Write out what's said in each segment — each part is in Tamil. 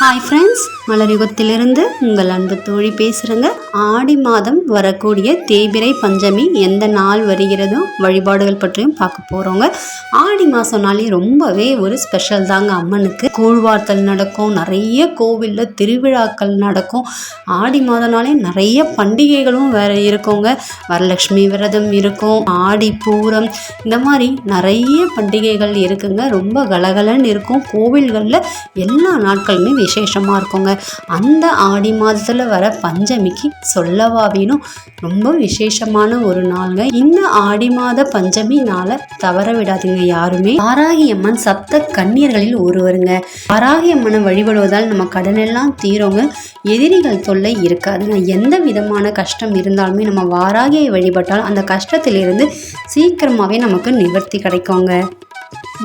ஹாய் ஃப்ரெண்ட்ஸ் மலரியுகத்திலிருந்து உங்கள் அன்பு தோழி பேசுகிறேங்க ஆடி மாதம் வரக்கூடிய தேபிரை பஞ்சமி எந்த நாள் வருகிறதோ வழிபாடுகள் பற்றியும் பார்க்க போகிறோங்க ஆடி மாதம்னாலே ரொம்பவே ஒரு ஸ்பெஷல் தாங்க அம்மனுக்கு. கூழ்வார்த்தல் நடக்கும் நிறைய கோவிலில் திருவிழாக்கள் நடக்கும். ஆடி மாதம்னாலே நிறைய பண்டிகைகளும் வேறு இருக்குங்க. வரலட்சுமி விரதம் இருக்கும் ஆடி பூரம் இந்த மாதிரி நிறைய பண்டிகைகள் இருக்குங்க. ரொம்ப கலகலன்னு இருக்கும். கோவில்களில் எல்லா நாட்களுமே விசேஷமாக இருக்குங்க. அந்த ஆடி மாதத்தில் வர பஞ்சமிக்கு சொல்லவா வேணும்? ரொம்ப விசேஷமான ஒரு நாளுங்க. இந்த ஆடி மாத பஞ்சமி நாளை தவற விடாதீங்க யாருமே. வாராகி அம்மன் சப்த கன்னியர்களில் ஒருவருங்க. வாராகி அம்மனை வழிபடுவதால் நம்ம கடனெல்லாம் தீரோங்க. எதிரிகள் தொல்லை இருக்காதுங்க. எந்த விதமான கஷ்டம் இருந்தாலுமே நம்ம வாராகியை வழிபட்டால் அந்த கஷ்டத்திலிருந்து சீக்கிரமாகவே நமக்கு நிவர்த்தி கிடைக்குங்க.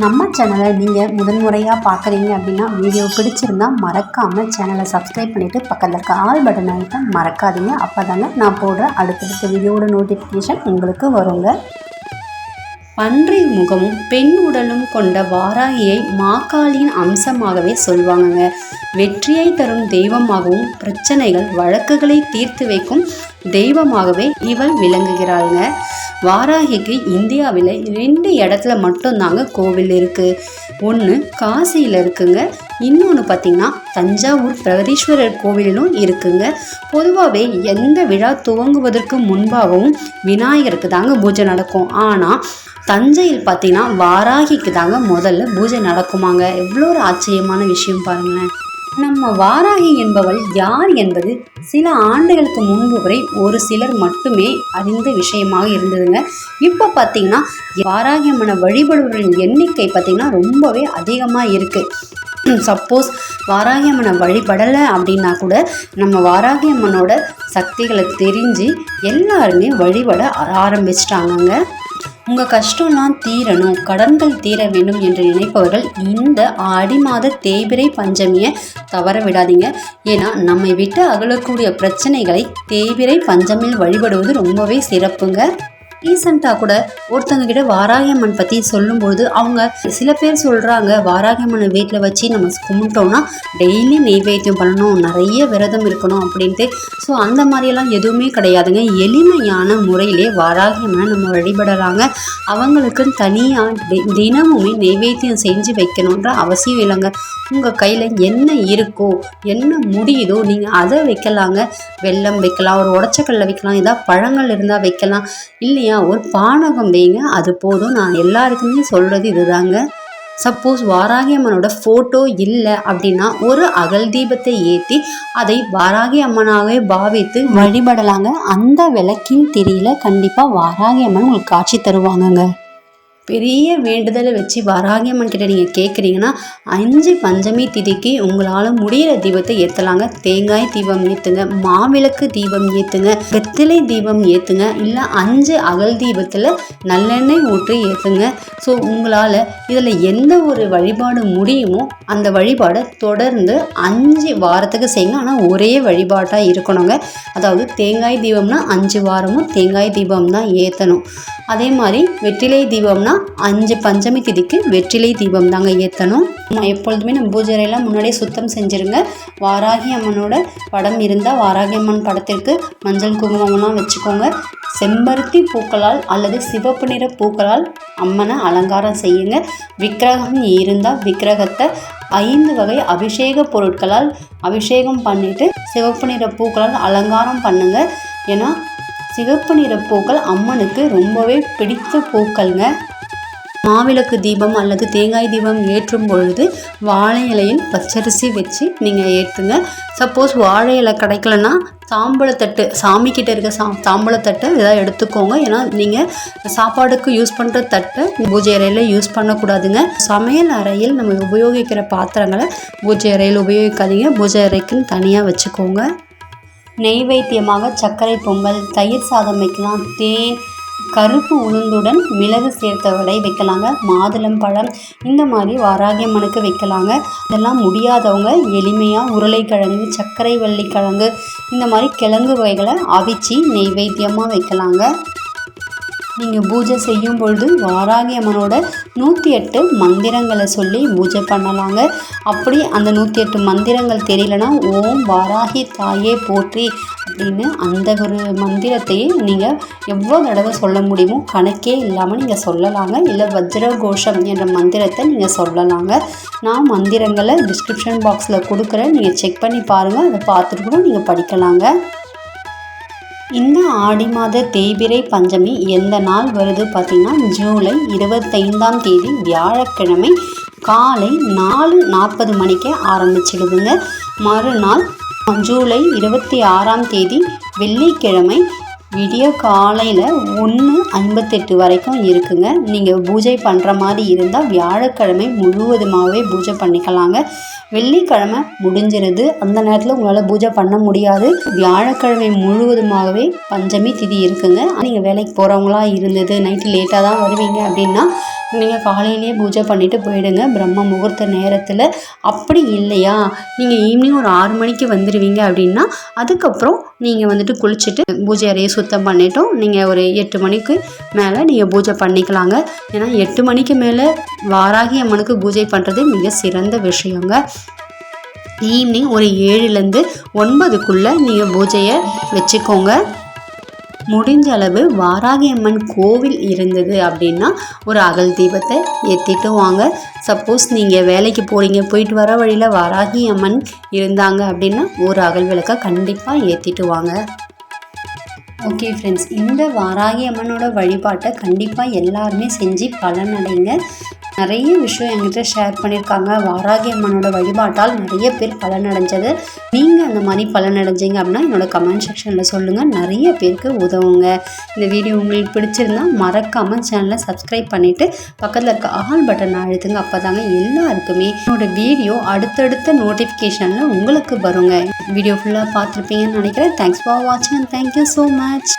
நம்ம சேனலை நீங்கள் முதன்முறையாக பார்க்குறீங்க அப்படின்னா வீடியோ பிடிச்சிருந்தா மறக்காமல் சேனலை சப்ஸ்கிரைப் பண்ணிவிட்டு பக்கத்தில் இருக்க ஆல் பட்டன் அழுத்த மறக்காதீங்க. அப்போ தாங்க நான் போடுற அடுத்தடுத்த வீடியோட நோட்டிஃபிகேஷன் உங்களுக்கு வருங்க. பன்றி முகமும் பெண் உடலும் கொண்ட வாராகியை மாக்காளியின் அம்சமாகவே சொல்வாங்கங்க. வெற்றியை தரும் தெய்வமாகவும் பிரச்சனைகள் வழக்குகளை தீர்த்து வைக்கும் தெய்வமாகவே இவள் விளங்குகிறாளுங்க. வாராகிக்கு இந்தியாவில் ரெண்டு இடத்துல மட்டும்தாங்க கோவில் இருக்குது ஒன்று காசியில் இருக்குங்க. இன்னொன்று பார்த்திங்கன்னா தஞ்சாவூர் பிரகதீஸ்வரர் கோவிலும் இருக்குங்க. பொதுவாகவே எந்த விழா துவங்குவதற்கு முன்பாகவும் விநாயகருக்கு தாங்க பூஜை நடக்கும். ஆனால் தஞ்சையில் பார்த்திங்கன்னா வாராகிக்கு தாங்க முதல்ல பூஜை நடக்குமாங்க. எவ்வளோ ஒரு ஆச்சரியமான விஷயம் பாருங்களேன். நம்ம வாராகி என்பவள் யார் என்பது சில ஆண்டுகளுக்கு முன்பு வரை ஒரு சிலர் மட்டுமே அறிந்த விஷயமாக இருந்ததுங்க. இப்போ பார்த்தீங்கன்னா வாராகி அம்மனை வழிபடுவர்களின் எண்ணிக்கை பார்த்தீங்கன்னா ரொம்பவே அதிகமாக இருக்குது சப்போஸ் வாராகி அம்மனை வழிபடலை அப்படின்னா கூட நம்ம வாராகி அம்மனோட சக்திகளை தெரிஞ்சு எல்லாருமே வழிபட ஆரம்பிச்சிட்டாங்கங்க. உங்கள் கஷ்டம்லாம் தீரணும் கடன்கள் தீர வேண்டும் என்று நினைப்பவர்கள் இந்த ஆடி மாத தேய்பிரை பஞ்சமியை தவற விடாதீங்க. ஏன்னா நம்மை விட்டு அகலக்கூடிய பிரச்சனைகளை தேய்பிரை பஞ்சமில் வழிபடுவது ரொம்பவே சிறப்புங்க. ரீசெண்டாக கூட ஒருத்தங்க கிட்ட வாராகியம்மன் பற்றி சொல்லும்பொழுது அவங்க சில பேர் சொல்கிறாங்க வாராகியம்மனை வீட்டில் வச்சு நம்ம கும்பிட்டோம்னா டெய்லி நெய்வேத்தியம் பண்ணணும் நிறைய விரதம் இருக்கணும் அப்படின்ட்டு. ஸோ அந்த மாதிரியெல்லாம் எதுவுமே கிடையாதுங்க. எளிமையான முறையிலே வாராகியம்மனை நம்ம வழிபடலாங்க. அவங்களுக்குன்னு தனியாக தினமுமே நெய்வேத்தியம் செஞ்சு வைக்கணுன்ற அவசியம் இல்லைங்க. உங்கள் கையில் என்ன இருக்கோ என்ன முடியுதோ நீங்கள் அதை வைக்கலாங்க. வெல்லம் வைக்கலாம் ஒரு உடச்சக்கல்ல வைக்கலாம் ஏதாவது பழங்கள் இருந்தால் வைக்கலாம். இல்லையா? ஒரு பானகம் வைங்க. அது போதும். நான் எல்லாருக்குமே சொல்கிறது இதுதாங்க. சப்போஸ் வாராகி அம்மனோட ஃபோட்டோ இல்லை அப்படின்னா ஒரு அகல் தீபத்தை ஏற்றி அதை வாராகி அம்மனாகவே பாவித்து வழிபடலாங்க. அந்த விளக்கின் திரியில கண்டிப்பாக வாராகி அம்மன் உங்களுக்கு காட்சி தருவாங்கங்க. பெரிய வேண்டுதலை வச்சு வராகியம்மன் கிட்ட நீங்கள் கேட்குறீங்கன்னா அஞ்சு பஞ்சமி திதிக்கு உங்களால் முடிகிற தீபத்தை ஏற்றலாங்க தேங்காய் தீபம் ஏற்றுங்க மாவிளக்கு தீபம் ஏற்றுங்க வெத்திலை தீபம் ஏற்றுங்க இல்லை அஞ்சு அகல் தீபத்தில் நல்லெண்ணெய் ஊற்றி ஏற்றுங்க ஸோ உங்களால் இதில் எந்த ஒரு வழிபாடு முடியுமோ அந்த வழிபாடை தொடர்ந்து அஞ்சு வாரத்துக்கு செய்யுங்க. ஆனால் ஒரே வழிபாட்டாக இருக்கணுங்க. அதாவது தேங்காய் தீபம்னா அஞ்சு வாரமும் தேங்காய் தீபம் தான் ஏற்றணும் அதே மாதிரி வெற்றிலை தீபம்னா அஞ்சு பஞ்சமி திதிக்கு வெற்றிலை தீபம் தாங்க ஏற்றணும் எப்பொழுதுமே நம்ம பூஜையெல்லாம் முன்னாடியே சுத்தம் செஞ்சுருங்க. வாராகி அம்மனோட படம் இருந்தால் வாராகி அம்மன் படத்திற்கு மஞ்சள் குங்குமம்லாம் வச்சுக்கோங்க. செம்பருத்தி பூக்களால் அல்லது சிவப்பு நிற பூக்களால் அம்மனை அலங்காரம் செய்யுங்க. விக்கிரகம் இருந்தால் விக்கிரகத்தை ஐந்து வகை அபிஷேக பொருட்களால் அபிஷேகம் பண்ணிவிட்டு சிவப்பு நிற பூக்களால் அலங்காரம் பண்ணுங்கள் ஏன்னா சிவப்பு நிற பூக்கள் அம்மனுக்கு ரொம்பவே பிடித்த பூக்கள்ங்க. மாவிளக்கு தீபம் அல்லது தேங்காய் தீபம் ஏற்றும் பொழுது வாழை இலையில் பச்சரிசி வச்சு நீங்கள் ஏற்றுங்க சப்போஸ் வாழை இலை கிடைக்கலன்னா தாம்பழத்தட்டு சாமிக்கிட்ட இருக்க சா தாம்பழத்தட்டை இதாக எடுத்துக்கோங்க. ஏன்னா நீங்கள் சாப்பாடுக்கு யூஸ் பண்ணுற தட்டை பூஜை அறையில் யூஸ் பண்ணக்கூடாதுங்க. சமையல் அறையில் நம்ம உபயோகிக்கிற பாத்திரங்களை பூஜை அறையில் உபயோகிக்காதீங்க. பூஜை அறைக்குன்னு தனியாக வச்சுக்கோங்க. நெய்வேத்தியமாக சர்க்கரை பொங்கல் தயிர் சாதம் வைக்கலாம் தேன் கருப்பு உளுந்துடன் மிளகு சேர்த்த வடை வைக்கலாங்க. மாதுளம் பழம் இந்த மாதிரி வாராகியம்மனுக்கு வைக்கலாங்க. இதெல்லாம் முடியாதவங்க எளிமையாக உருளைக்கிழங்கு சர்க்கரை வள்ளிக்கிழங்கு இந்த மாதிரி கிழங்கு வகைகளை அவிச்சு நெய்வேத்தியமாக வைக்கலாங்க. நீங்கள் பூஜை செய்யும் பொழுது வாராகி அம்மனோட நூற்றி எட்டு மந்திரங்களை சொல்லி பூஜை பண்ணலாங்க. அப்படி அந்த நூற்றி எட்டு மந்திரங்கள் தெரியலனா ஓம் வாராகி தாயே போற்றி அப்படின்னு அந்த ஒரு மந்திரத்தையே நீங்கள் எவ்வளோ தடவை சொல்ல முடியுமோ கணக்கே இல்லாமல் நீங்கள் சொல்லலாங்க. இல்லை வஜ்ர கோஷம் என்ற மந்திரத்தை நீங்கள் சொல்லலாங்க. நான் மந்திரங்களை டிஸ்கிரிப்ஷன் பாக்ஸில் கொடுக்குறேன். நீங்கள் செக் பண்ணி பாருங்கள் அதை பார்த்துட்டு கூட நீங்கள் படிக்கலாங்க. இந்த ஆடி மாத தேய்பிரை பஞ்சமி எந்த நாள் வருது பார்த்திங்கன்னா ஜூலை இருபத்தைந்தாம் தேதி வியாழக்கிழமை காலை நாலு நாற்பது மணிக்கே ஆரம்பிச்சிடுதுங்க. மறுநாள் ஜூலை இருபத்தி ஆறாம் தேதி வெள்ளிக்கிழமை வீடியோ காலையில் ஒன்று ஐம்பத்தெட்டு வரைக்கும் இருக்குங்க. நீங்கள் பூஜை பண்ணுற மாதிரி இருந்தால் வியாழக்கிழமை முழுவதுமாகவே பூஜை பண்ணிக்கலாங்க. வெள்ளிக்கிழமை முடிஞ்சிருது. அந்த நேரத்தில் உங்களால் பூஜை பண்ண முடியாது. வியாழக்கிழமை முழுவதுமாகவே பஞ்சமி திதி இருக்குங்க. நீங்கள் வேலைக்கு போகிறவங்களா இருந்தது நைட்டு லேட்டாக தான் வருவீங்க அப்படின்னா நீங்கள் காலையிலேயே பூஜை பண்ணிவிட்டு போயிடுங்க. பிரம்ம முகூர்த்த நேரத்தில். அப்படி இல்லையா? நீங்கள் ஈவினிங் ஒரு ஆறு மணிக்கு வந்துடுவீங்க அப்படின்னா அதுக்கப்புறம் நீங்கள் வந்துட்டு குளிச்சுட்டு பூஜை அறையை சுத்தம் பண்ணிட்டோம். நீங்கள் ஒரு எட்டு மணிக்கு மேலே நீங்கள் பூஜை பண்ணிக்கலாங்க. ஏன்னா எட்டு மணிக்கு மேலே வாராகி அம்மனுக்கு பூஜை பண்ணுறது மிக சிறந்த விஷயங்க. ஈவினிங் ஒரு ஏழுலேருந்து ஒன்பதுக்குள்ளே நீங்கள் பூஜையை வச்சுக்கோங்க. முடிஞ்ச அளவு வாராகி அம்மன் கோவில் இருந்தது அப்படின்னா ஒரு அகல் தீபத்தை ஏற்றிட்டு வாங்க. சப்போஸ் நீங்கள் வேலைக்கு போகிறீங்க போயிட்டு வர வழியில் வாராகி அம்மன் இருந்தாங்க அப்படின்னா ஒரு அகல் விளக்கை கண்டிப்பாக ஏற்றிட்டு வாங்க. ஓகே ஃப்ரெண்ட்ஸ் இந்த வாராகி அம்மனோட வழிபாட்டை கண்டிப்பாக எல்லாருமே செஞ்சு பலனடைங்க. நிறைய விஷயம் என்கிட்ட ஷேர் பண்ணியிருக்காங்க. வாராகி அம்மனோட வழிபாட்டால் நிறைய பேர் பலனடைஞ்சது. நீங்கள் அந்த மாதிரி பலனடைஞ்சிங்க அப்படின்னா என்னோட கமெண்ட் செக்ஷனில் சொல்லுங்கள் நிறைய பேருக்கு உதவுங்க. இந்த வீடியோ உங்களுக்கு பிடிச்சிருந்தா மறக்காமல் சேனலை சப்ஸ்கிரைப் பண்ணிவிட்டு பக்கத்தில் இருக்க ஆல் பட்டன் அழுத்துங்க. அப்போ தாங்க எல்லாருக்குமே என்னோட வீடியோ அடுத்தடுத்த நோட்டிஃபிகேஷனில் உங்களுக்கு வருங்க. வீடியோ ஃபுல்லாக பார்த்துருப்பீங்கன்னு நினைக்கிறேன். தேங்க்ஸ் ஃபார் வாட்சிங் தேங்க்யூ ஸோ மச்